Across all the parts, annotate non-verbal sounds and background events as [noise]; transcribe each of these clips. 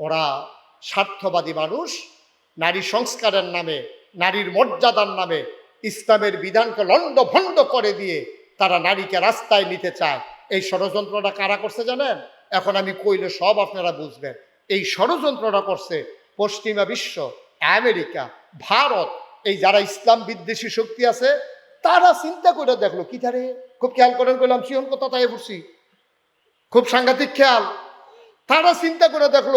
ওরা স্বার্থবাদী মানুষ, নারী সংস্কারের নামে, নারীর মর্যাদার নামে ইসলামের বিধানকে লণ্ড ভণ্ড করে দিয়ে তারা নারীকে রাস্তায় নিতে চায়। এই ষড়যন্ত্রটা কারা করছে জানেন? এখন আমি কইলে সব আপনারা বুঝবেন। এই ষড়যন্ত্রটা করছে পশ্চিমা বিশ্ব, আমেরিকা, ভারত, এই যারা ইসলাম বিদ্বেষী শক্তি আছে, তারা চিন্তা করে দেখল, কি তারে খুব খেয়াল করেন করলাম সিহন কথা তাই বসছি খুব সাংঘাতিক খেয়াল। তারা চিন্তা করে দেখল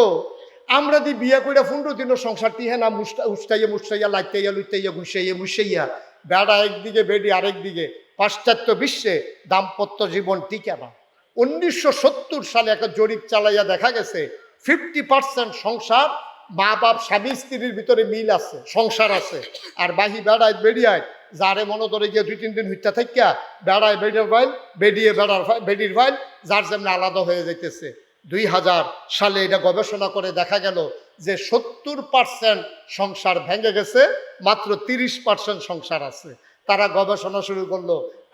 আমরা দি বিয়া করে পনেরো দিনের সংসার টিহে না উস্তাইয়া মুস্তাইয়া লাইতাইয়া, লুইতাইয়া, ঘুষাইয়া মুসাইয়া বেড়া একদিকে, বেডি আরেক দিকে, পাশ্চাত্য বিশ্বে দাম্পত্য জীবন টিকে না। উনিশশো সত্তর সালে একটা জরিপ চালাইয়া দেখা গেছে ফিফটি পার্সেন্ট সংসার মা বাপ স্বামী, স্ত্রীর ভিতরে মিল আছে, সংসার আছে। আর বাহি বেড়ায় বেরিয়ায় যারে মনে ধরে গিয়ে দুই, তিন দিন হইতে থাকিয়া, বেড়ায় বেডের ফাইল, বেডিয়ে বেড়ার বেডির ফাইল, যার যেমনি আলাদা হয়ে যাইতেছে। দুই হাজার সালে এটা গবেষণা করে দেখা গেল যে সত্তর পার্সেন্ট সংসার ভেঙে গেছে, মাত্র তিরিশ পার্সেন্ট সংসার আছে। তারা গবেষণা শুরু করল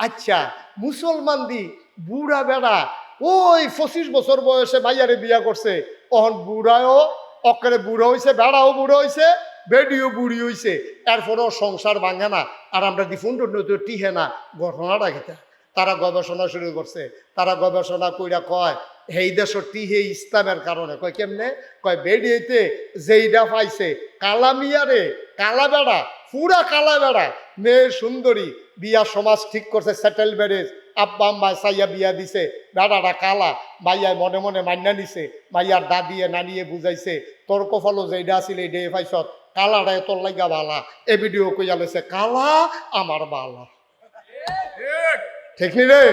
আচ্ছা মুসলমান দি বুড়া বেড়া ওই পঁচিশ বছর বয়সে ভাইয়ারে বিয়া করছে, অহন বুড়াও অকরে বুড়ো হইছে, বেড়াও বুড়ো হইছে, বেডিও বুড়ি হইছে, এরপরেও সংসার ভাঙে না, আর আমরা দিফুন্ড টিহে না, ঘটনাটা খেতে তারা গবেষণা শুরু করছে, তারা গবেষণা কইরা কয় এই দেশর টিহে ইসলামের কারণে। কয় কেমনে? কয়, বেডিয়েতে যেইটা পাইছে কালামিয়ারে কালা বেড়া পুরা কালা বেড়া মেয়ে সুন্দরী, বিয়া সমাজ ঠিক করছে সেটেল ম্যারেজ আব্বা আম্মা সাইয়া বিয়া দিছে বেড়াটা কালা, মাইয়ায় মনে মনে মান্না নিছে, মাইয়ার দাদিয়ে নানিয়ে বুঝাইছে, তোর কফলো যেইটা আছিল, এই ডে পাইছত কালাটায় তোর লাগা বালা। এ ভিডিও কইয়া লেছে, কালা আমার বালা। ঠিক নি রে?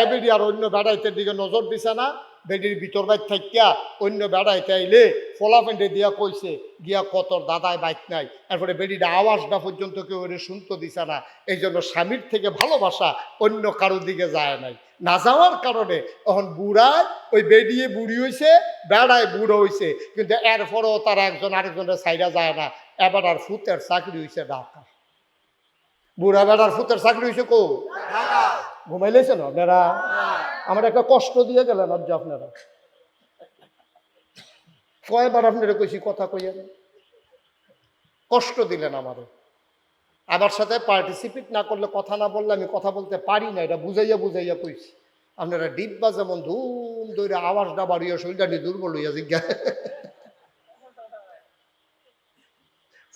এ বেডি আর অন্য বেড়াইতের দিকে নজর দিছে না, বেডির ভিতর বাইর থাকিয়া অন্য বেড়াইতে আইলে দিয়া কইছে, গিয়া কতর দাদায় বাইক নাই। এরপরে আওয়াজটা পর্যন্ত কেউ শুনতে দিছে না। এই জন্য স্বামীর থেকে ভালোবাসা অন্য কারোর দিকে যায় নাই। না যাওয়ার কারণে এখন বুড়ায় ওই বেডিয়ে বুড়ি হইছে, বেড়ায় বুড়ো হইছে, কিন্তু এরপরেও তারা একজন আরেকজনের সাইডা যায় না। এবার আর ফুতের চাকরি হইছে ঢাকা বুড়া বেড়ার ফুতের চাকরি হইছে কো? ঘুমাইলেছেন আপনারা? আমার একটা কষ্ট দিয়ে গেলেন আজ আপনারা। কয়বার আপনারা কইছি কথা কইয়া কষ্ট দিলেন আমারে। আমার সাথে পার্টিসিপেট না করলে কথা না বললে আমি কথা বলতে পারি না, এটা বুঝাইয়া বুঝাইয়া কইছি। আপনারা ডিব্বা যেমন ধুম ধরে আওয়াজটা বাড়িয়ে শরীরটা নিয়ে দুর্বল হইয়া জিজ্ঞা।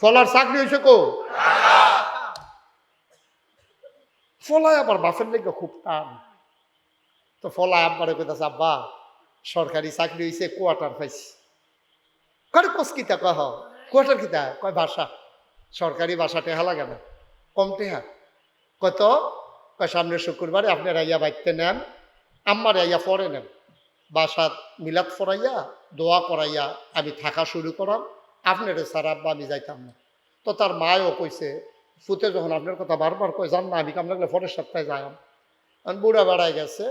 ফলার চাকরি হয়েছে কো? ফলায় আবার বাসের লেগে খুব টান। তো ফলায় আব্বারে কইতাছে, আব্বা, সরকারি চাকরি হয়েছে কোয়ার্টার পাইছি। কয় কোস কিতা কয় হ কোয়ার্টার কিতা কয়, বাসা। সরকারি বাসা টেহা লাগে না, কম টেহা। কত? কয়, সামনের শুক্রবারে আপনার আইয়া বাইতে নেন, আম্মার আইয়া পরে নেন। বাসাত মিলাদ ফরাইয়া দোয়া করাইয়া আমি থাকা শুরু করাম। আপনার স্যার আব্বা আমি যাইতাম না। তো তার মায়ও কইছে ফুতে যখন আপনার কথা বারবার কয় যান না আমি কামলাগলে পরের সপ্তাহে যাইম আমি। বুড়া বেড়ায় গেছে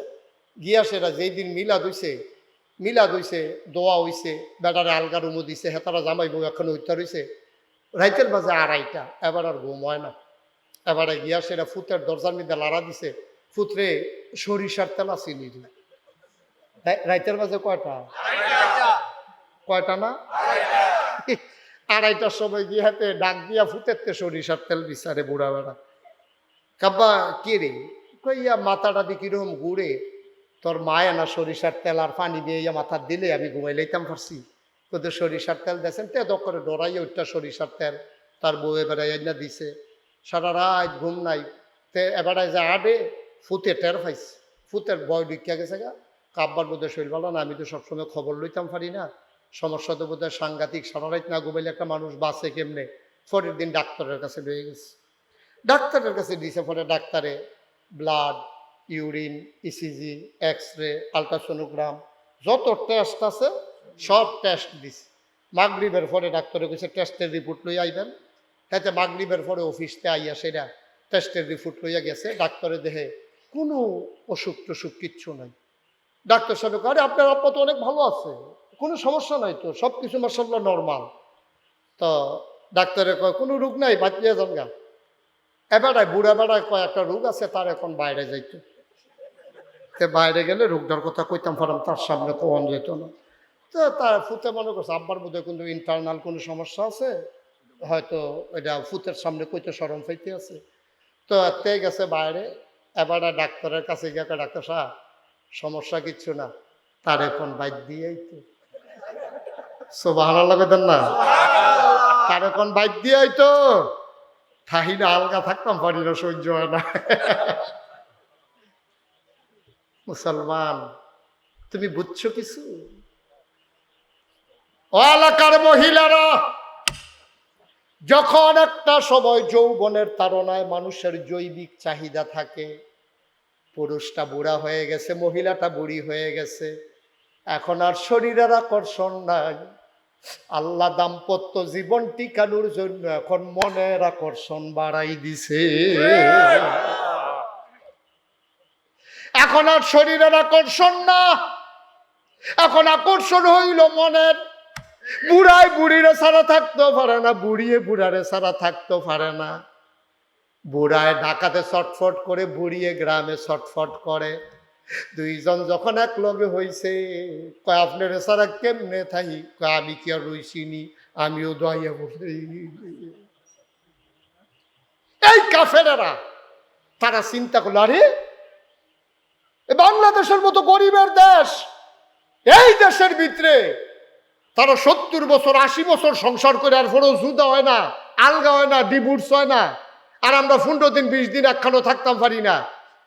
গিয়া সেরা যেই দিন মিলাদ হইছে মিলাদ হইছে দোয়া হইছে বেটারে আলগা রুমো দিছে হেতারা জামাই বউ এখন উত্তর হইছে রাইতের বাজে আড়াইটা এবার আর ঘুম হয় না। এবারে গিয়া সেটা ফুতের দরজার মধ্যে লাড়া দিছে ফুতরে সরিষার তেলা চিনি দিল। রাইতের বাজে কয়টা? কয়টা না? আড়াইটার সময় গিয়ে হাতে ডাক দিয়া ফুতেরতে সরিষার তেল বিচারে বুড়া বেড়া কাব্বা, কে রে? কইয়া মাথাটা দিয়ে কীরকম ঘুরে। তোর মায় না সরিষার তেল আর পানি দিয়ে ইয়া মাথা দিলে আমি ঘুমাই লইতাম পারছি তোদের সরিষার তেল দেখছেন তে দক করে ডরাই ওইটা সরিষার তেল। তার বউ এবারে না দিছে। সারা রাত ঘুম নাই। তে এবারে যে আডে ফুতে টের পাইছে। ফুতের বয় ঢুকিয়া গেছে গা। কাব্বার বোধে শরীর ভালো না, আমি তো সবসময় খবর লইতাম পারি না। সমস্যা তো বোধহয় সাংঘাতিক। সারা না ঘুমাইলে একটা মানুষ বাঁচে কেমনে? পরের দিন ডাক্তারের কাছে রয়ে গেছে। ডাক্তারের কাছে দিছে পরে ডাক্তারে blood urine ECG X ray ultrasonogram যত টেস্ট আছে, সব টেস্ট দিছে। মাগরিবের পরে ডাক্তারে কইছে টেস্টের রিপোর্ট লই আইবেন। তাতে মাগরিবের পরে অফিসতে আইয়া সেটা টেস্টের রিপোর্ট লইয়া গেছে। ডাক্তারে দেহে কোনো অসুখ টসুখ কিচ্ছু নাই। ডাক্তার সাহেব আরে, আপনার আব্বা তো অনেক ভালো আছে। কোনো সমস্যা নাই তো, সব কিছু মাসাল্লাহ নর্মাল তো ডাক্তারে কয়, কোনো রোগ নাই বাঁচিয়ে যান গা। এবারে বুড়া বেড়ায় কয়, একটা রোগ আছে, তার এখন বাইরে যাইতো। তে বাইরে গেলে রোগটার কথা কইতাম পারাম তার সামনে কোন যেত না। তো তার ফুতে মনে করছে, আব্বার মধ্যে কিন্তু ইন্টারনাল কোনো সমস্যা আছে? হয়তো এটা ফুতের সামনে কইতে সরম পাইতে আছে। তো তে গেছে বাইরে, এবার ডাক্তারের কাছে গিয়ে ডাক্তার সাহেব, সমস্যা কিচ্ছু না, তার এখন বাইক দিয়েই তো। সোবাহ লাগতেন না? তার এখন বাইক দিয়েই তো থাহি না আলগা থাকতাম পারি না সহ্য হয় না। মুসলমান তুমি বুঝছ কিছু? এলাকার মহিলারা যখন একটা সময় যৌবনের তাড়নায় মানুষের জৈবিক চাহিদা থাকে পুরুষটা বুড়া হয়ে গেছে মহিলাটা বুড়ি হয়ে গেছে এখন আর শরীরের আকর্ষণ নাই। আল্লাহ দাম্পত্য জীবন টিকানোর জন্য এখন মনের আকর্ষণ বাড়াই দিছে। এখন আর শরীরের আকর্ষণ না। এখন আকর্ষণ হইল মনের। বুড়ায় বুড়িরে ছাড়া থাকতে পারে না, বুড়িয়ে বুড়ারে ছাড়া থাকতে পারে না। বুড়ায় ঢাকাতে ছটফট করে, বুড়িয়ে গ্রামে ছটফট করে। দুইজন যখন এক লগে হইছে, কয়, আপনার সারা কেমনে থাকি কয়, আমি কি আর রইছিনি আমিও দয়া বসে এই কাফেরেরা, তারা চিন্তা করল, আরে বাংলাদেশের মতো গরিবের দেশ, এই দেশের ভিতরে তারা সত্তর বছর, আশি বছর সংসার করে আর ফোরও জুদা হয় না, আলগা হয় না, ডিভোর্স হয় না, আর আমরা পনেরো দিন, বিশ দিন একখানো থাকতাম পারি না।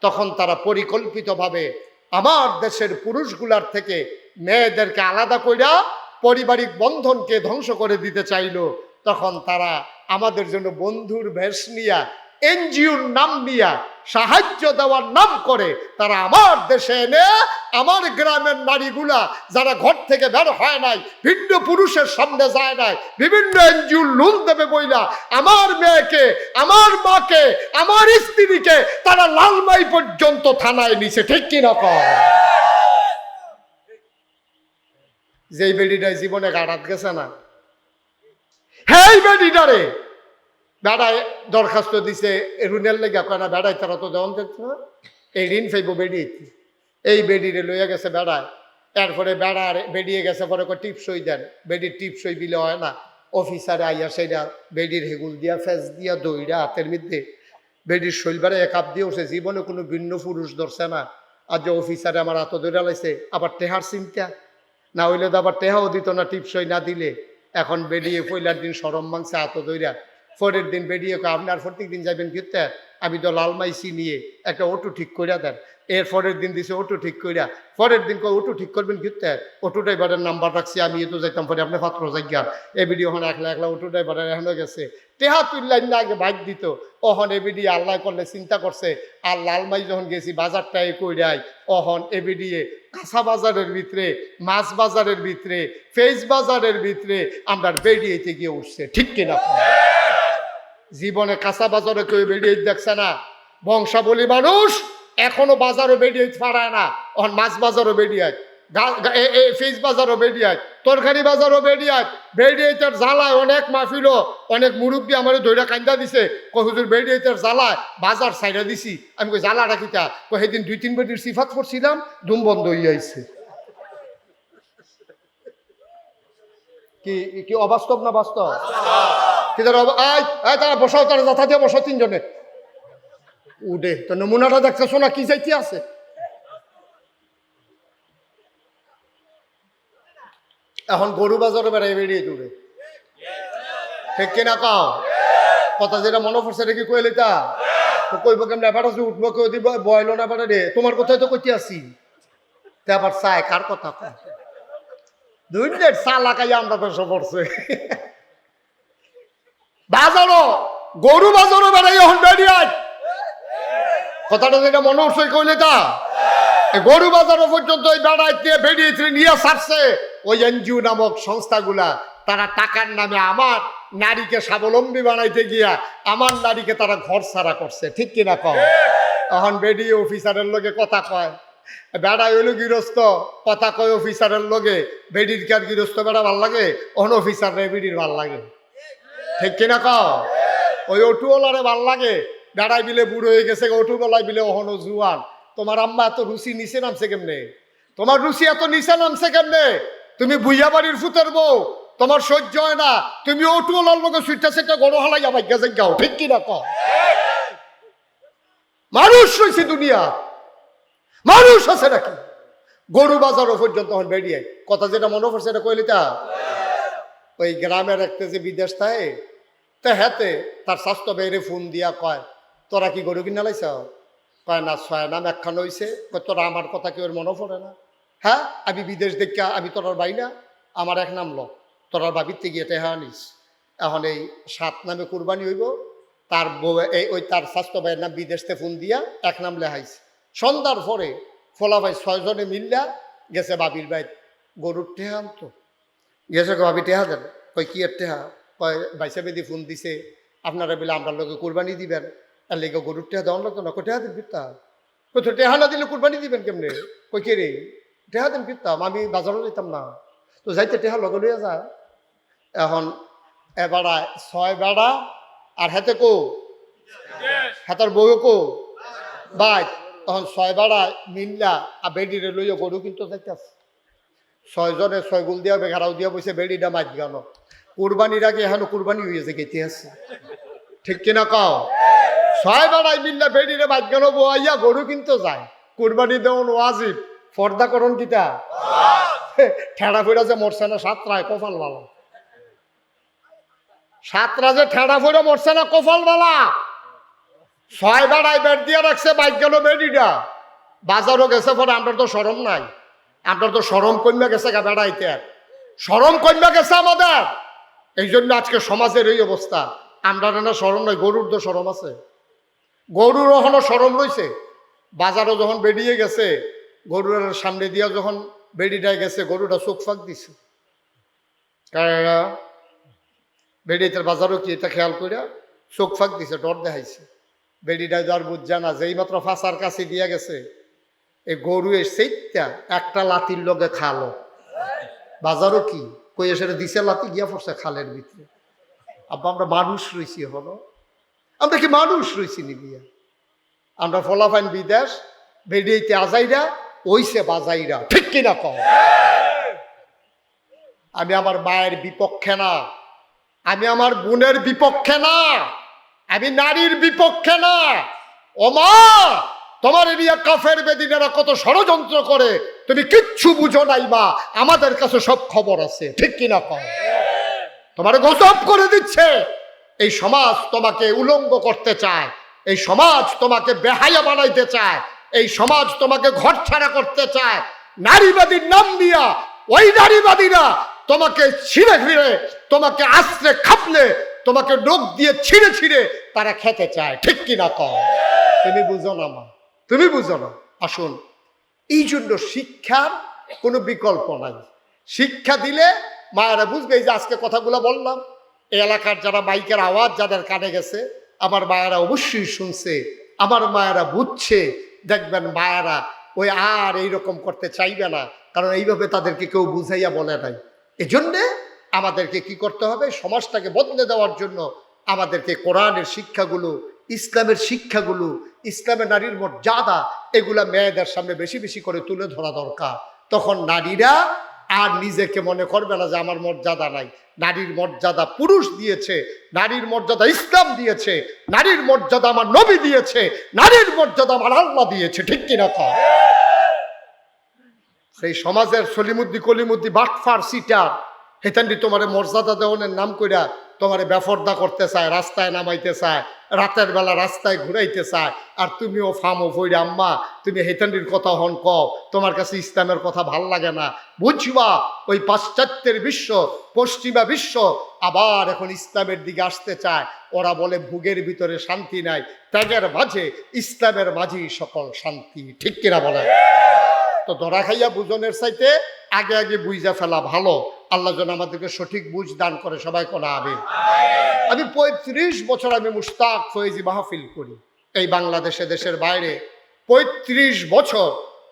তখন তারা পরিকল্পিতভাবে আমার দেশের পুরুষগুলার থেকে মেয়েদেরকে আলাদা কইরা পারিবারিক বন্ধনকে ধ্বংস করে দিতে চাইল। তখন তারা আমাদের জন্য বন্ধুর ভেষ নিয়া এনজিওর নাম নিয়া সাহায্য দেওয়ার নাম করে তারা আমার দেশে এনে আমার গ্রামের নারীগুলা যারা ঘর থেকে বের হয় নাই, ভিন্ন পুরুষের সামনে যায় নাই, বিভিন্ন এনজিও লোন দেবে বইলা আমার মেয়েকে, আমার মাকে, আমার স্ত্রীকে তারা লালমাই পর্যন্ত থানায় নিছে, ঠিক কিনা কর যেই বেডিটাই জীবনে গাড়াত গেছে না হেই বেডিটারে বেড়ায় দরখাস্ত দিছে রুনের লেগে কয় না বেড়াই তারা তো দেওয়ান দেখছে না। এই ঋণ ফাইব বেড়িয়েছি এই বেডিরে লইয়া গেছে বেড়ায়। এরপরে বেড়ার বেরিয়ে গেছে পরে কয় টিপসই দেন। বেডির টিপসই বিলে হয় না। অফিসারে আইয়া সেটা বেডির হেগুল দিয়া, ফেস দিয়া, দইরা, হাতের মধ্যে বেডির শৈলবারে এক আপ দিয়ে উঠছে। জীবনে কোনো ভিন্ন পুরুষ ধরছে না। আর যে অফিসারে আমার হাত দইরা লাইছে, আবার টেহার চিন্তা না হইলে তো আবার টেহাও দিত না, টিপসই না দিলে। এখন বেরিয়ে পয়লার দিন সরম মাংসে হাত দইরা পরের দিন বেরিয়ে কয়, আপনি আর প্রত্যেক দিন যাবেন ঘুরতে আমি তো লালমাইসি নিয়ে একটা অটো ঠিক করিয়া দেন। এর পরের দিন দিছে অটো ঠিক করিয়া পরের দিন কয় অটো ঠিক করবেন ঘুরতে অটো ড্রাইভারের নাম্বার রাখছি আমি তো যাইতাম পরে আপনি পাত্র যাইগা। এই ভিডিও হন একলা একলা অটো ড্রাইভারের এখনও গেছে। টেহা তুললাইন না আগে বাইক দিত। অহন এ ভিডিও আল্লাহ করলে চিন্তা করছে। আর লালমাই যখন গেছি বাজারটাই কইরাই অহন এ ভিডিও কাঁচা বাজারের ভিতরে মাছ বাজারের ভিতরে ফেস বাজারের ভিতরে আমরা বেরিয়েতে গিয়ে উঠছে। ঠিক কিনা? জীবনে কাঁচা বাজারে কেউ বেরিয়ে দেখছে না। বংশাবলী মানুষ এখনও বাজারও বেরিয়ে পারায় না। অন মাছ বাজারও বেরিয়ে ফিস বাজারও বেরিয়ে তরকারি বাজারও বেরিয়ে বেরিয়ে তার জ্বালায় অনেক মাহফিল অনেক মুরব্বী আমার দইরা কান্দা দিছে। কই হুজুর, বেরিয়ে তার জ্বালায় বাজার সাইডা দিছি। আমি কই জ্বালা রাখিতা কই সেদিন দুই, তিন বেটির সিফাত করছিলাম ধুম বন্ধ হয়ে আইছে। কি কি অবাস্তব না বাস্তব? কি তারা বসাও, তারা যাথা দিয়ে বসাও তিনজনে। উডে, তো নমুনাটা দেখতেছো না? কি যাইতে আছে? এখন গরু বাজারে বেড়াই বেরিয়ে দূরে। ঠিক কিনা কাও? কথা যেটা মনে পড়ছে রেখে কইলে তা তো কইব কেমন? এবার আছে উঠবো কেউ দিব, বয়ল না এবার রে? তোমার কথাই তো কইতে আসি তে আবার চায়, কার কথা দুই মিনিট চা লাগাই আমরা তো পড়ছে। বাজারও গরু বাজারও বেড়াই এখন বেরিয়ে কথাটা যেটা মনে উঠছে কইলে তা গরু বাজারও পর্যন্ত ওই বেড়াইতে বেরিয়েছে নিয়ে ছাড়ছে ওই এনজিও নামক সংস্থাগুলা, তারা টাকার নামে আমার নারীকে স্বাবলম্বী বানাইতে গিয়া আমার নারীকে তারা ঘর ছাড়া করছে। ঠিক কিনা কম এখন বেডি অফিসারের লোকে কথা কয়। বেড়া হইল গৃহস্থ, কথা কয় অফিসারের লোকে বেডির কার গৃহস্থ বেড়া ভালো লাগে? অন অফিসার বেডির ভালো লাগে। ঠিক কিনা কও? ওই অটুওয়ালারে ভালো লাগে? বেড়াই বিলে বুড়ো হয়ে গেছে অটুওয়ালাই বিলে অহনো জুয়ান। তোমার আম্মা এত রুচি নিচে নামছে কেমনে? তোমার রুচি এত নিচে নামছে কেমনে? তুমি বুইয়া বাড়ির ফুতের বউ, তোমার সহ্য হয় না। তুমি ওটু লাল লোকে সুইটা সেটা গরু হালাই আমার গেছে যাও ঠিক কি না কও? মানুষ রয়েছে দুনিয়া। মানুষ আছে নাকি? গরু বাজারও পর্যন্ত এখন বেরিয়ে কথা যেটা মনে পড়ছে এটা কইলি তা? ওই গ্রামের একটা যে বিদেশ থাকে, তা হাতে তার স্বাস্থ্য বেড়ে ফোন দিয়া কয়, তোরা কি গরু কিনা লাইছ? কয়, না, ছয় নাম একখান হইছে। তোরা আমার কথা কেউ মনে পড়ে না? হ্যাঁ আমি বিদেশ দেখা আমি তোরার বাই না, আমার এক নাম ল তোরার বাবিতে গিয়ে টেহা আনিস। এখন এই সাত নামে কুরবানি হইব, তার বউ, এই ওই তার স্বাস্থ্য ভাইয়ের নাম বিদেশতে ফোন দিয়া এক নাম লেহাইছে সন্ধ্যার পরে ফলা ভাই ছয়জনে মিল্লা গেছে বাবির ভাই গরুর টেহা আনতো কয়, ভাবি টেহা দেন কই কি টেহা? কয় বাইসা বেদি ফোন দিছে আপনারা বলে আমরা লোকে কুরবানি দিবেন। আর লেগে গরুর টেহা দেওয়ান লাগতো না কই টেহা দেন ফিরতাম কই তো টেহা না দিলে কুরবানি দিবেন কেমনে? কই কে রে? টেহা দেন ফিরতাম আমি বাজারও যেতাম না। তো যাইতে টেহা লগে লইয়া যায় এখন এবারা ছয় বেড়া আর হাতে কো? হাতার বউ কো? বাই তখন ছয় বেড়া মিল্লা আর বেডিরে লইয়া গরু কিন্তু যাইতেছে। ছয়জনে ছয় গুল দিয়া বেঘারাও দিয়া বসে বেড়িটা মাছ গানো। কুরবানির আগে এখনও কুরবানি হয়েছে গেতে আছে? ঠিক কিনা কও? ছয় বেড়াই মিল্লা বেড়িরে মাছ গানো বোয়াইয়া গরু কিন্তু যায়। কুরবানি দেওয়ান ওয়াজিব ফর্দা করন কিতা? ঠেড়া ফেরা যে মরছে না সাতটায় কপাল বালা। সাতরা যে ঠেড়া ফেরা মরছে না কপাল বালা। ছয় বেড়াই বেড দিয়ে রাখছে বাইক গেল বেডিটা বাজারও গেছে পরে আমরা তো সরম নাই। আপনার তো সরম কন্যা গেছে গা বেড়াইতে। সরম কন্যা গেছে আমাদের। এই জন্য আজকে সমাজের এই অবস্থা। আমরা না সরম নয়, গরুর তো সরম আছে। গরুর এখনও সরম রয়েছে বাজারও যখন বেরিয়ে গেছে, গরুর সামনে দিয়া যখন বেডিটায় গেছে, গরুটা চোখ ফাঁক দিছে। বেডিটার বাজারও কি এটা খেয়াল করিয়া চোখ ফাঁক দিছে, ডর দেখাইছে। বেডিটায় যার বুঝ না যেই মাত্র ফাঁসার কাছে দিয়া গেছে এই গরু সেইটা একটা লাতির লগে খালো। বাজারও কি? কই এসে দিছে লাতি, গিয়া পড়ছে খালের ভিতরে। আব্বা, আমরা মানুষ রয়েছি হলো আমরা কি মানুষ রয়েছি নিবিয়া আমরা ফলাফাইন বিদেশ বেরিয়েতে আজাইরা, ওইসে বাজাইরা। ঠিক কিনা কও? আমি আমার মায়ের বিপক্ষে না। আমি আমার বোনের বিপক্ষে না। আমি নারীর বিপক্ষে না। ও মা! তোমার এরিয়া কাফের বেদিনেরা কত ষড়যন্ত্র করে, তুমি কিচ্ছু বুঝো নাই মা, আমাদের কাছে সব খবর আছে, ঠিক কিনা কও? তোমার গজব করে দিচ্ছে। এই সমাজ তোমাকে উলঙ্গ করতে চায়, এই সমাজ তোমাকে বেহায়া বানাইতে চায়, এই সমাজ তোমাকে ঘর ছাড়া করতে চায়। নারীবাদীর নাম দিয়া ওই নারীবাদীরা তোমাকে ছিঁড়ে ফিরে, তোমাকে আশ্রে খাপলে, তোমাকে ডোক দিয়ে ছিঁড়ে ছিঁড়ে তারা খেতে চায়, ঠিক কিনা কও? তুমি বুঝো না মা। তুমি বুঝো না। আসুন। এই জন্য শিক্ষার কোনো বিকল্প নাই। শিক্ষা দিলে মায়েরা বুঝবে এই যে আজকে কথাগুলো বললাম এই এলাকার যারা মাইকের আওয়াজ যাদের কানে গেছে আমার মায়েরা অবশ্যই শুনছে আমার মায়েরা বুঝছে দেখবেন মায়েরা ওই আর এইরকম করতে চাইবে না কারণ এইভাবে তাদেরকে কেউ বুঝাইয়া বলে নাই। এজন্যে আমাদেরকে কি করতে হবে? সমাজটাকে বদলে দেওয়ার জন্য আমাদেরকে কোরআনের শিক্ষাগুলো ইসলামের শিক্ষাগুলো, ইসলামের নারীর মর্যাদা, এগুলা মেয়েদের সামনে বেশি বেশি করে তুলে ধরা দরকার। তখন নারীরা আর নিজেকে মনে করবে না যে আমার মর্যাদা নাই। নারীর মর্যাদা পুরুষ দিয়েছে, নারীর মর্যাদা ইসলাম দিয়েছে, নারীর মর্যাদা আমার নবী দিয়েছে, নারীর মর্যাদা আমার আল্লাহ দিয়েছে, ঠিক কিনা কর সেই সমাজের সলিমুদ্দি কলিমুদ্দি বাটফার সিটার, হেতান্ডি তোমার মর্যাদা দেওয়ানের নাম কইরা তোমার বেফর্দা করতে চায়, রাস্তায় নামাইতে চায় রাতের বেলা রাস্তায় ঘুরাইতে চায়, আর তুমিও ফামো ফইরে আম্মা, তুমি হেতান্ডির কথা হন কও, তোমার কাছে ইসলামের কথা ভালো লাগে না। বুঝবা, ওই পাশ্চাত্যের বিশ্ব, পশ্চিমা বিশ্ব আবার এখন ইসলামের দিকে আসতে চায়। ওরা বলে ভুগের ভিতরে শান্তি নাই, ত্যাগের মাঝে, ইসলামের মাঝেই সকল শান্তি। ঠিক কিনা বলে তো ধরা খাইয়া বুঝনের চাইতে আগে আগে বুঝা ফেলা ভালো। আল্লাহ যেন আমাদেরকে সঠিক বুঝ দান করে। সবাই কোনা আবে আমি পঁয়ত্রিশ বছর আমি মুস্তাক ফয়েজি মাহফিল করি। এই বাংলাদেশে দেশের বাইরে পঁয়ত্রিশ বছর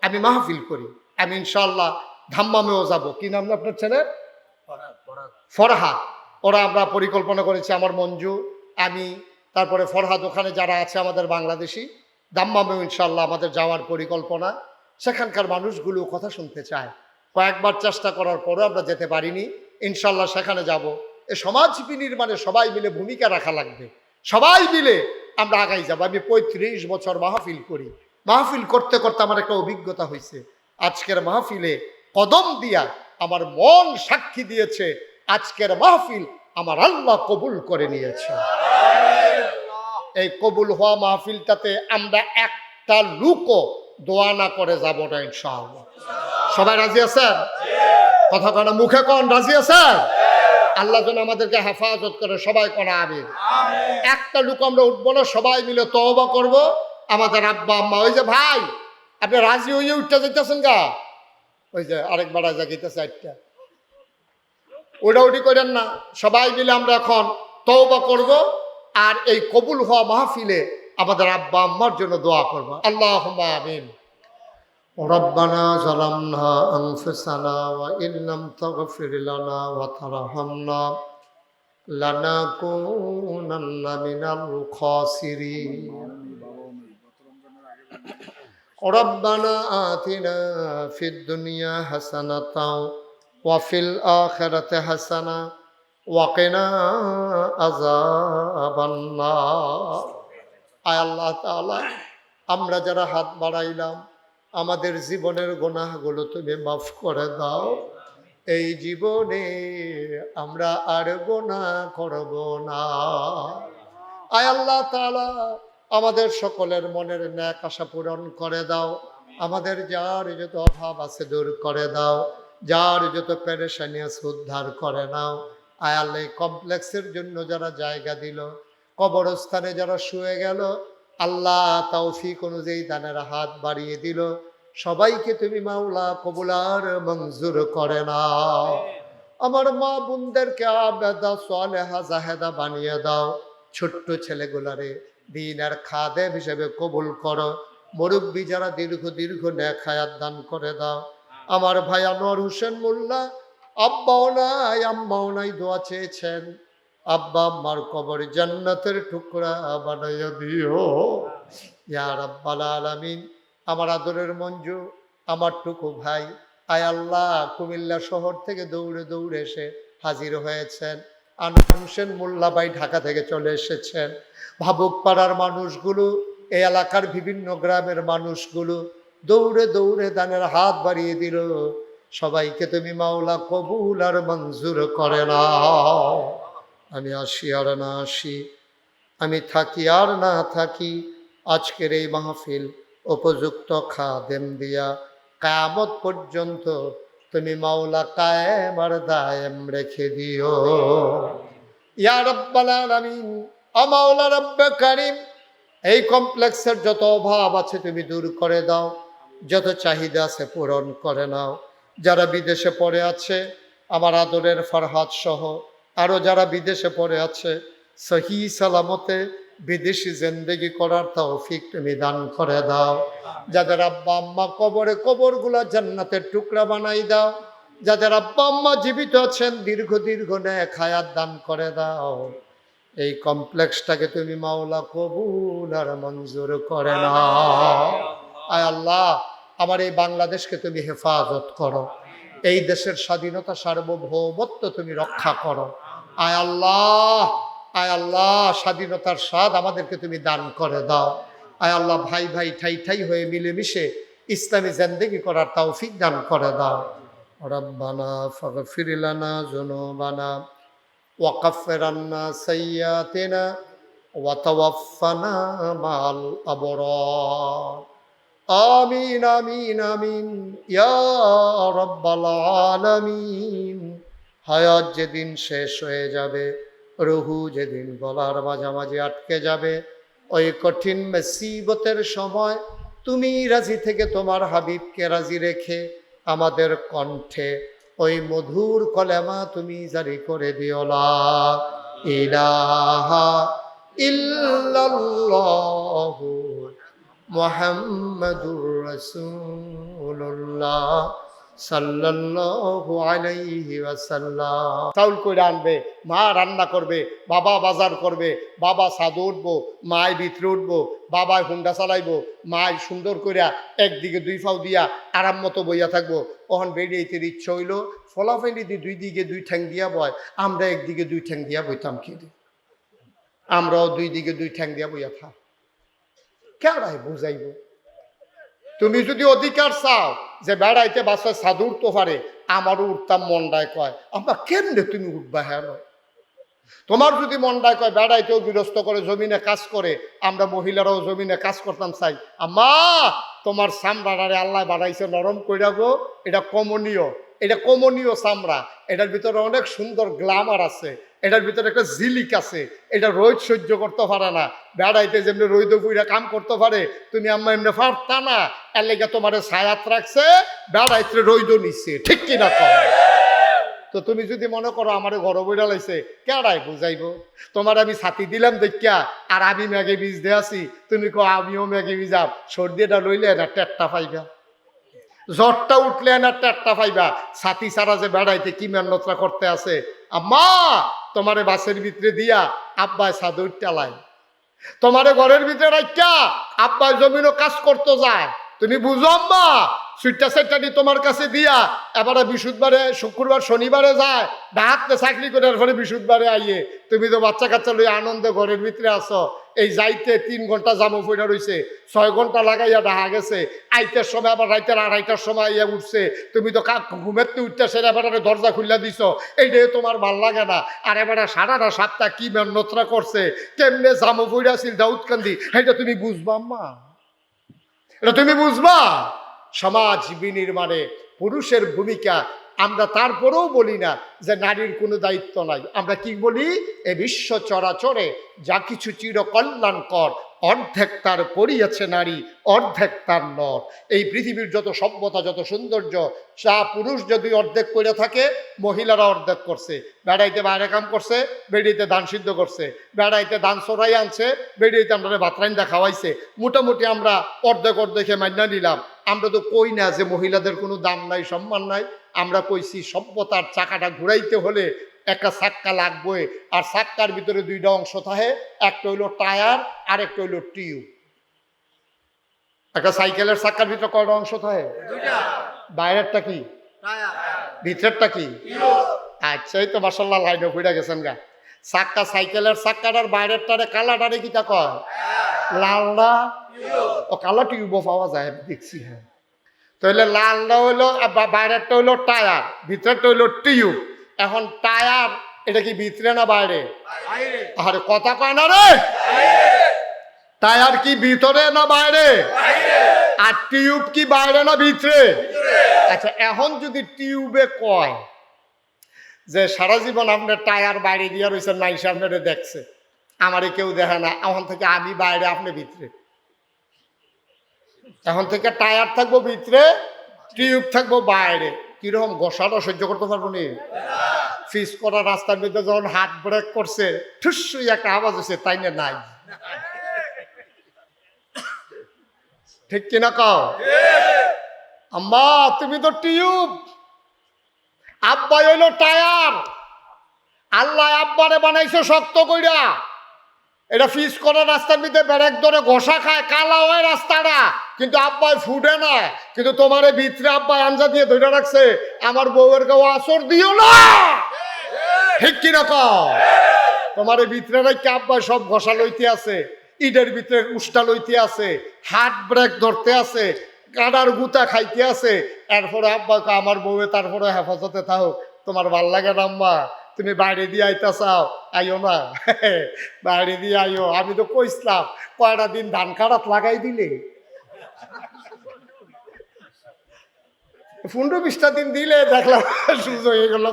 আমি মাহফিল করি। আমি ইনশাল্লাহ ধাম্মামেও যাব। কি নাম আপনার ছেলে ফরহাদ। ওরা আমরা পরিকল্পনা করেছি আমার মঞ্জু আমি তারপরে ফরহাদ ওখানে যারা আছে আমাদের বাংলাদেশি দাম্মামেও ইনশাল্লাহ আমাদের যাওয়ার পরিকল্পনা। সেখানকার মানুষগুলো কথা শুনতে চায়। কয়েকবার চেষ্টা করার পরও আমরা যেতে পারিনি। ইনশাল্লাহ সেখানে যাব। এ সমাজ বিনির্মাণে সবাই মিলে ভূমিকা রাখা লাগবে। সবাই মিলে আমরা আগাই যাব। আমি পঁয়ত্রিশ বছর মাহফিল করি। মাহফিল করতে করতে আমার একটা অভিজ্ঞতা হয়েছে। আজকের মাহফিলে কদম দিয়া আমার মন সাক্ষী দিয়েছে, আজকের মাহফিল আমার আল্লাহ কবুল করে নিয়েছে। এই কবুল হওয়া মাহফিলটাতে আমরা একটা লুকও দোয়া না করে যাব না ইনশাআল্লাহ। সবাই রাজি আছেন কথা কেন মুখে কন রাজি আছেন আল্লাহ যেন আমাদেরকে হেফাজত করে সবাই করা আমিন। একটা লুক আমরা উঠবো না সবাই মিলে তওবা করব। আমাদের আব্বা আম্মা ওই যে ভাই আপনি রাজি হইয়ে উঠতে যেতেছেন গা? ওই যে আরেকবার রাজা গেতেছে একটা ওটা উঠি করেন না সবাই মিলে আমরা এখন তওবা করব। আর এই কবুল হওয়া মাহফিলে আমাদের আব্বা আম্মার জন্য দোয়া করব। আল্লাহ আমিন। ربنا ظلمنا أنفسنا وإن لم تغفر لنا وترحمنا لنكونن من الخاسرين ربنا آتنا في الدنيا حسنة وفي الآخرة حسنة وقنا عذاب النار আয় আল্লাহ তাআলা আমরা যারা হাত বাড়াইলাম আমাদের জীবনের গোনাহগুলো তুমি মাফ করে দাও। এই জীবনে আমরা আর গোনা করব না। আয় আল্লাহ তাআলা, আমাদের সকলের মনের ন্যাক আশা পূরণ করে দাও। আমাদের যার যত অভাব আছে দূর করে দাও। যার যত পেরেশানি আছে উদ্ধার করে নাও। আয় আল্লাহ কমপ্লেক্সের জন্য যারা জায়গা দিল, কবরস্থানে যারা শুয়ে গেল আল্লাহ তৌফিক অনুযায়ী দানের হাত বাড়িয়ে দিল। সবাইকে তুমি মাওলা কবুলার মঞ্জুর করে নাও। আমার মা বোনদেরকে আবেদা সোয়ালেহা জাহেদা বানিয়ে দাও। ছোট্ট ছেলেগুলারে দিন আর খাদেব হিসেবে কবুল করো। মুরব্বী যারা দীর্ঘ দীর্ঘ ন্যাখায়াত দান করে দাও। আমার ভাই আনোয়ার হোসেন মোল্লা আব্বাও নাই, আম্মাও নাই, দোয়া চেয়েছেন। আব্বা আম্মার কবর জান্নাতের টুকরা বানাইয়া দিও। ইয়া রাব্বাল আলামিন, আমার আদরের মঞ্জু, আমার টুকু ভাই, আয় আল্লাহ, কুমিল্লা শহর থেকে দৌড়ে দৌড়ে এসে হাজির হয়েছেন। আনোয়ার হোসেন মোল্লা ভাই ঢাকা থেকে চলে এসেছেন। ভাবুক পাড়ার মানুষগুলো এই এলাকার বিভিন্ন গ্রামের মানুষগুলো দৌড়ে দৌড়ে দানের হাত বাড়িয়ে দিল। সবাইকে তুমি মাওলা কবুল আর মঞ্জুর করে নাও। আমি আসি আর না আসি, আমি থাকি আর না থাকি, আজকের এই মাহফিল উপযুক্ত খাদেম দিয়া। কায়ামত পর্যন্ত তুমি মাওলা কায়েম আর দায়েম রেখে দিও। ইয়া রব্বাল আলামিন, ও মাওলা রব্বে কারিম, এই কমপ্লেক্সের যত অভাব আছে তুমি দূর করে দাও, যত চাহিদা আছে পূরণ করে নাও। যারা বিদেশে পড়ে আছে, আমার আদরের ফরহাদ সহ আরও যারা বিদেশে পড়ে আছে, সহি সালামতে বিদেশি জিন্দেগি করার তৌফিক তুমি দান করে দাও। যাদের আব্বা আম্মা কবরে কবরগুলা জান্নাতের টুকরা বানাই দাও। যাদের আব্বা আম্মা জীবিত আছেন, দীর্ঘ দীর্ঘ ন্যায় খায়াত দান করে দাও। এই কমপ্লেক্সটাকে তুমি মাওলা কবুল আর মঞ্জুর করে না আয় আল্লাহ, আমার এই বাংলাদেশকে তুমি হেফাজত করো। এই দেশের স্বাধীনতা সার্বভৌমত্ব তুমি রক্ষা করো। আয় আল্লাহ আয় আল্লাহ, স্বাধীনতার স্বাদ আমাদেরকে তুমি দান করে দাও। আয় আল্লাহ, ভাই ভাই, ঠাই ঠাই হয়ে মিলেমিশে ইসলামী জিন্দেগি করার তৌফিক দান করে দাও। রব্বানা ফাগফির লানা যুনুবানা ওয়াকাফির আন্না সাইয়্যাতিনা ওয়া তাওয়াফানা মাল আবরার। আমিন আমিন আমিন। ইয়া রব্বাল আলামিন। হায়াত যেদিন শেষ হয়ে যাবে, রহু যেদিন গলার মাঝামাঝি আটকে যাবে, ওই কঠিন মেসিবতের সময় তুমি রাজি থেকে তোমার হাবিবকে রাজি রেখে আমাদের কণ্ঠে ওই মধুর কলেমা তুমি জারি করে দিও, লা ইলাহা ইল্লাল্লাহু মুহাম্মাদুর রাসূলুল্লাহ। সাল্লাল্লাহু আলাইহি চাউল করে আনবে, মা রান্না করবে, বাবা বাজার করবে, বাবা সাদু উঠবো মায় ভিতরে উঠবো বাবা হুন্ডা চালাইবো মায় সুন্দর করিয়া একদিকে দুই ফাও দিয়া আরাম মতো বইয়া থাকব। ওখান বেরিয়েতে ইচ্ছা হইল ফলাফেলি দি দুই দিকে দুই ঠ্যাং দিয়া বয়, আমরা একদিকে দুই ঠ্যাং দিয়া বইতাম খেয়ে আমরাও দুই দিকে দুই ঠ্যাং দিয়া বইয়া থাক। কেডাই বুঝাইব? তুমি যদি অধিকার চাও যে বেড়াইতে বাসায় সাধু উঠতে পারে আমারও উঠতাম মন্ডায় কয় আমরা কেমনে তুমি উঠবা হ্যাঁ তোমার যদি মন্ডায় কয়, বেড়াইতেও বিরস্ত করে, জমিনে কাজ করে, আমরা মহিলারাও জমিনে কাজ করতাম চাই। আম্মা, তোমার চামড়াটারে আল্লাহ বানাইছে নরম কইরা গো, এটা কমনীয় এটা কমনীয় চামড়া এটার ভিতরে অনেক সুন্দর গ্লামার আছে। এটার ভিতরে একটা জিলিক আছে। এটা রোদ সহ্য করতে পারে না। বেড়াইতে যেমনি রৈদ পুইরা কাম করতে পারে, তুমি আম্মা এমনি পারতা না। এর তোমার ছায়াত রাখছে, বেড়াইতে রৈদ নিচ্ছে ঠিক কিনা কম তো তুমি যদি মনে করো আমার ঘর বইরা লাইছে, কেডাই বুঝাইব? তোমার আমি ছাতি দিলাম দেখিয়া, আর আমি ম্যাগে বীজ দিয়ে আছি। তুমি কো আমিও ম্যাগে বীজাম। সর্দিটা লইলে না টেট্টা পাইবা। জ্বরটা উঠলে না টেট্টা পাইবা। ছাতি ছাড়া যে বেড়াইতে কি মেহনতরা করতে আছে। আম্মা তোমারে বাসের ভিতরে দিয়া আব্বায় সাদর টালাই তোমারে ঘরের ভিতরে রাখা আব্বায় জমিনও কাজ করতে যায়। তুমি বুঝো আম্মা সুইটটা সেটটা তোমার কাছে দিয়া, এবারে বিশুদ্ধবারে শুক্রবার, শনিবারে যায়, ডাকতে চাকরি করে এরপরে বিশুদ্ধবারে আইয়ে। তুমি তো বাচ্চা কাচ্চা লই আনন্দে ঘরের ভিতরে আসো এই যাইতে তিন ঘণ্টা জামু ফইরা রইছে, ছয় ঘণ্টা লাগাইয়া ডাহা গেছে। আইতের সময় আবার রাইতের আড়াইটার সময় ইয়া উঠছে। তুমি তো কাক ঘুমেতে উঠতে সেরে এবারে দরজা খুললা দিছ। এইটাই তোমার ভালো লাগে না। আর এবারে সারাটা সাতটা কি মেহনতরা করছে? কেমনে জামু ফইরা ছিল দাউদকান্দি? এটা তুমি বুঝবা, আম্মা? এটা তুমি বুঝবা? সমাজ বিনির্মাণে পুরুষের ভূমিকা আমরা তারপরেও বলি না যে নারীর কোনো দায়িত্ব নাই। আমরা কি বলি? এ বিশ্ব চরাচরে যা কিছু চির কল্যাণকর অর্ধেক তার করিয়াছে নারী, অর্ধেক তার নর। এই পৃথিবীর যত সভ্যতা, যত সৌন্দর্য চা পুরুষ যদি অর্ধেক করে থাকে, মহিলারা অর্ধেক করছে। বেড়াইতে বাইরে কাম করছে বেড়িতে ধান সিদ্ধ করছে। বেড়াইতে ধান সরাই আনছে বেড়িতে আমরা ভাতরাইন্দা খাওয়াইছে। মোটামুটি আমরা অর্ধেক অর্ধেকে মান্যা নিলাম। আমরা তো কই না যে মহিলাদের কোনো দাম নাই, সম্মান নাই। আমরা কইছি সভ্যতার চাকাটা ঘুরাইতে হলে একটা চাক্কা লাগবে আর চাক্কার ভিতরে দুইটা অংশ থাকে একটা হইল টায়ার আর একটা হইল টিউব। একটা সাইকেলের চাক্কার ভিতরে কয়টা অংশ থাকে? বাইরেরটা কি? ভিতরেরটা কি? আচ্ছা এই তো মাসাল্লাহ লাইনে ঘুরে গেছেন গা। চাক্কা সাইকেলের চাক্কাটার বাইরেরটারে কালাটারে কি তা কয়? লালটা ও কালো টিউবও পাওয়া যায় দেখছি হ্যাঁ। তাহলে লালটা হইল আর বাইরেরটা হইল টায়ার ভিতরেরটা হইল টিউব। এখন টায়ার এটা কি ভিতরে না বাইরে? আরে কথা কয় না রে। টায়ার কি ভিতরে না বাইরে? আর টিউব কি বাইরে না ভিতরে? আচ্ছা এখন যদি টিউবে কয় যে সারা জীবন আপনার টায়ার বাইরে দিয়ে রয়েছে নাইসে আপনারা দেখছে আমারে কেউ দেখে না এখন থেকে আমি বাইরে আপনি ভিতরে। এখন থেকে টায়ার থাকব ভিতরে, টিউব থাকব বাইরে। কীরকম গোসাটা সহ্য করতে পারব নি? ফিস করা রাস্তার মধ্যে যখন হাত ব্রেক করছে ঠুসই একটা আওয়াজ হচ্ছে তাই না নাই? ঠিক কিনা কও? আম্মা, তুমি তো টিউব। আব্বা হইল টায়ার। আল্লাহ আব্বারে বানাইছে শক্ত কইরা। এটা ফিস করা রাস্তার ভিতরে ব্যারেক ধরে ঘষা খায়, কালা হয় রাস্তাটা। কিন্তু আব্বাই ফুটে না। কিন্তু তোমার এই ভিতরে আব্বাই আঞ্জা দিয়ে ধরে রাখছে আমার বউয়ের কেউ আসর দিও না। ঠিক কিনা কও? তোমার এই ভিতরে রাখি আব্বাই সব ঘষা লইতে আছে ইটের ভিতরে উষ্টা লইতে আছে হাত ব্রেক ধরতে আছে কাদার গুতা খাইতে আছে। এরপরে আব্বা কয়, আমার বউয়ে তারপরে হেফাজতে থাও। তোমার ভালো লাগে না আম্মা তুমি বাইরে দিয়ে আইতা চাও আইও না। [laughs] বাইরে দিয়ে আইও। আমি তো কইসলাম কয়টা দিন ধান কাটাত লাগাই দিলে? পনেরো বিশটা দিন দিলে দেখলাম সুযোগ হয়ে গেল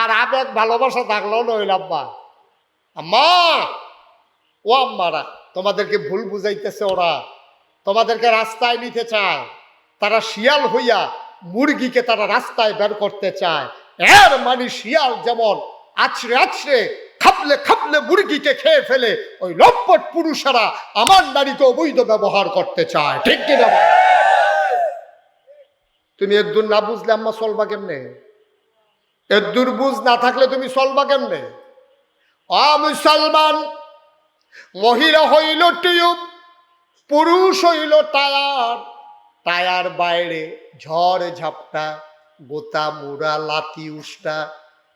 আর আবেগ ভালোবাসা থাকলেও নইল আব্বা। আম্মা! ও আম্মারা, তোমাদেরকে ভুল বুঝাইতেছে ওরা। তোমাদেরকে রাস্তায় নিতে চায়। তারা শিয়াল হইয়া মুরগিকে তারা রাস্তায় বের করতে চায়। এর মানে শিয়াল যেমন আছড়ে আছড়ে খাপলে খাপলে মুরগিকে খেয়ে ফেলে, ওই লম্পট পুরুষেরা আমার নারীকে অবৈধ ব্যবহার করতে চায়। ঠিক কিনা? তুমি এদুর না বুঝলে আম্মা চলবা কেমনে? এদুর বুঝ না থাকলে তুমি চলবা কেমনে? অ মুসলমান, মহিলা হইল টিউব, পুরুষ হইল টায়ার। টায়ার বাইরে ঝড় ঝাপটা, গোতা মুড়া লাতি উষ্টা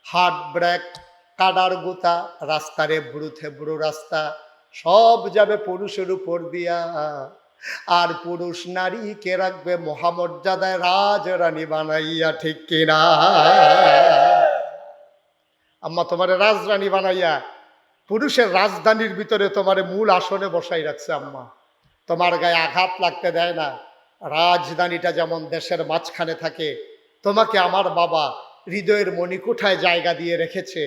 হাট ব্রেক, কাদার গোতা, রাস্তারে বুড়ো থেবড়ো রাস্তা, সব যাবে পুরুষের উপর দিয়া। আর পুরুষ নারী কে রাখবে মহামর্যাদায় রাজরানী বানাইয়া, ঠিক কিনা? আম্মা, তোমারে রাজরানী বানাইয়া, পুরুষের রাজধানীর ভিতরে তোমারে মূল আসনে বসাই রাখছে আম্মা। তোমার গায়ে আঘাত লাগতে দেয় না। রাজধানীটা যেমন দেশের মাঝখানে থাকে, তোমাকে আমার বাবা হৃদয়ের মণিকুঠায় জায়গা দিয়ে রেখেছে।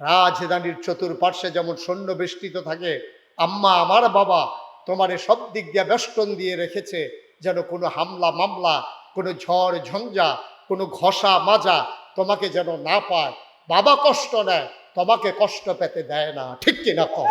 রাজধানীর চতুর্পার্শ্বে যেমন সৈন্য বেষ্টিত থাকে, আম্মা, আমার বাবা তোমারে সব দিক দিয়ে বেষ্টন দিয়ে রেখেছে, যেন কোনো হামলা, মামলা, কোনো ঝড়, ঝঞ্ঝা, কোনো ঘষা, মাজা তোমাকে যেন না পায়। বাবা কষ্ট নেয়, তোমাকে কষ্ট পেতে দেয় না। ঠিক কিনা কম